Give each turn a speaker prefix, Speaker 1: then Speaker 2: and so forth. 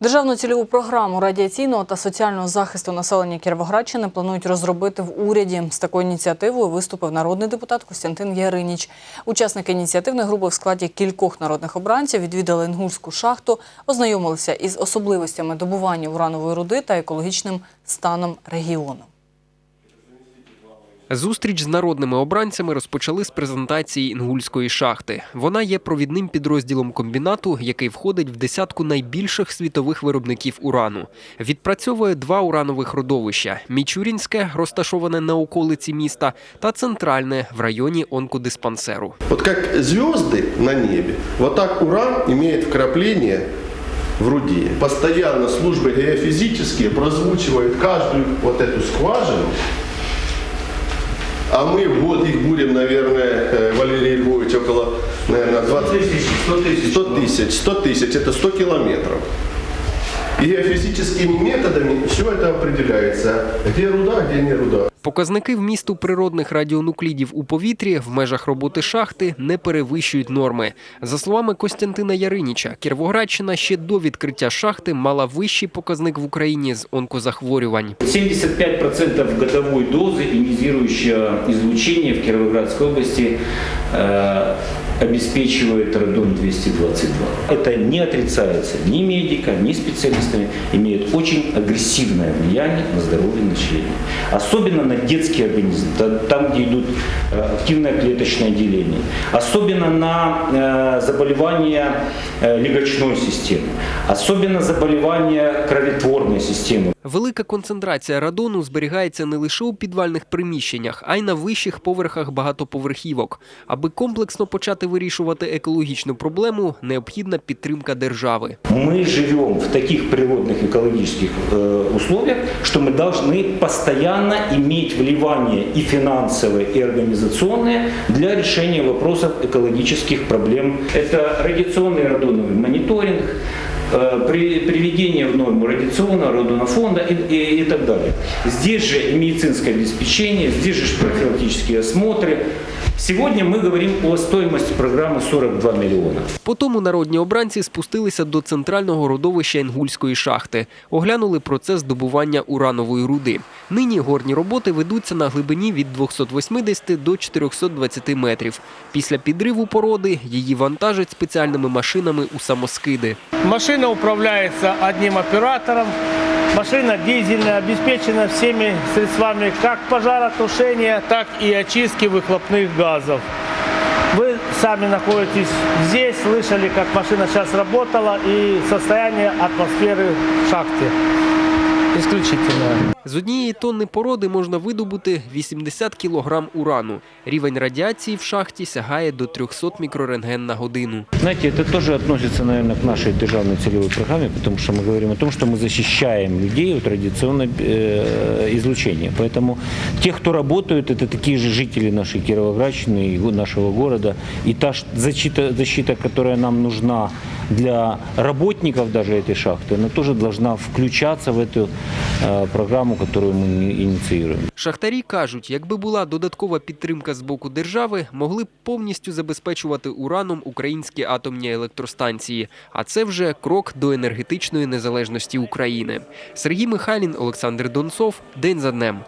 Speaker 1: Державну цільову програму радіаційного та соціального захисту населення Кіровоградщини планують розробити в уряді. З такою ініціативою виступив народний депутат Костянтин Яриніч. Учасники ініціативної групи в складі кількох народних обранців відвідали Інгульську шахту, ознайомилися із особливостями добування уранової руди та екологічним станом регіону.
Speaker 2: Зустріч з народними обранцями розпочали з презентації інгульської шахти. Вона є провідним підрозділом комбінату, який входить в десятку найбільших світових виробників урану. Відпрацьовує два уранових родовища: Мічурінське, розташоване на околиці міста, та центральне в районі онкодиспансеру.
Speaker 3: Вот как звезды на небе, вот так уран имеет вкрапление в руде. Постоянно службы геофизические прозвучивают каждую вот эту скважину, а мы в год их будем, наверное, э, Валерий Львович, около, наверное, 20 тысяч, 100 тысяч, 100 тысяч, 100 тысяч, это 100 километров. И геофизическими методами все это определяется, где руда, где не руда.
Speaker 2: Показники вмісту природних радіонуклідів у повітрі в межах роботи шахти не перевищують норми. За словами Костянтина Яриніча, Кіровоградщина ще до відкриття шахти мала вищий показник в Україні з онкозахворювань.
Speaker 4: 75% годовой дозы ионизирующего излучения в Кировоградской области э, обеспечивает радон-222. Это не отрицается ни медиками, ни специалистами, имеет очень агрессивное влияние на здоровье населения. Особенно на детский организм, та- там, где идут э, активное клеточное деление. Особенно на э, заболевания э, легочной системы. Особенно заболевания кроветворной системы.
Speaker 2: Велика концентрація радону зберігається не лише у підвальних приміщеннях, а й на вищих поверхах багатоповерхівок. Аби комплексно почати вирішувати екологічну проблему, необхідна підтримка держави.
Speaker 4: Мы живем в таких природных экологических э, условиях, что мы должны постоянно иметь вливание и финансовое, и организационное для решения вопросов экологических проблем. Это радиационный радоновый мониторинг, э, при, приведение в норму радиационного радонофонда и, и, и так далее. Здесь же и медицинское обеспечение, здесь же профилактические осмотры. Сегодня мы говорим о стоимости программы 42 миллиона.
Speaker 2: Потому народні обранці спустилися до центрального родовища Інгульської шахти, оглянули процес добування уранової руди. Нині горні роботи ведуться на глибині від 280 до 420 метрів. Після підриву породи її вантажать спеціальними машинами у самоскиди.
Speaker 5: Машина управляется одним оператором. Машина дизельная, обеспечена всеми средствами как пожаротушения, так и очистки выхлопных газов. Вы сами находитесь здесь, слышали, как машина сейчас работала и состояние атмосферы в шахте. Исключительное.
Speaker 2: З однієї тонни породи можна видобути 80 кілограм урану. Рівень радіації в шахті сягає до 300 мікрорентген на годину.
Speaker 6: Знаете, это тоже относится, наверное, к нашей державной целевой программе, потому что мы говорим о том, что мы защищаем людей от радиационного э, излучения. Поэтому те, кто работают, это такие же жители нашей Кировоградщины и го- нашего города. И та ш- защита, защита, которая нам нужна для работников даже этой шахты, она тоже должна включаться в эту э, программу, которую мы инициируем.
Speaker 2: Шахтарі кажуть, якби була додаткова підтримка з боку держави, могли б повністю забезпечувати ураном українські атомні електростанції. А це вже крок до енергетичної незалежності України. Сергій Михайлін, Олександр Донцов. День за днем.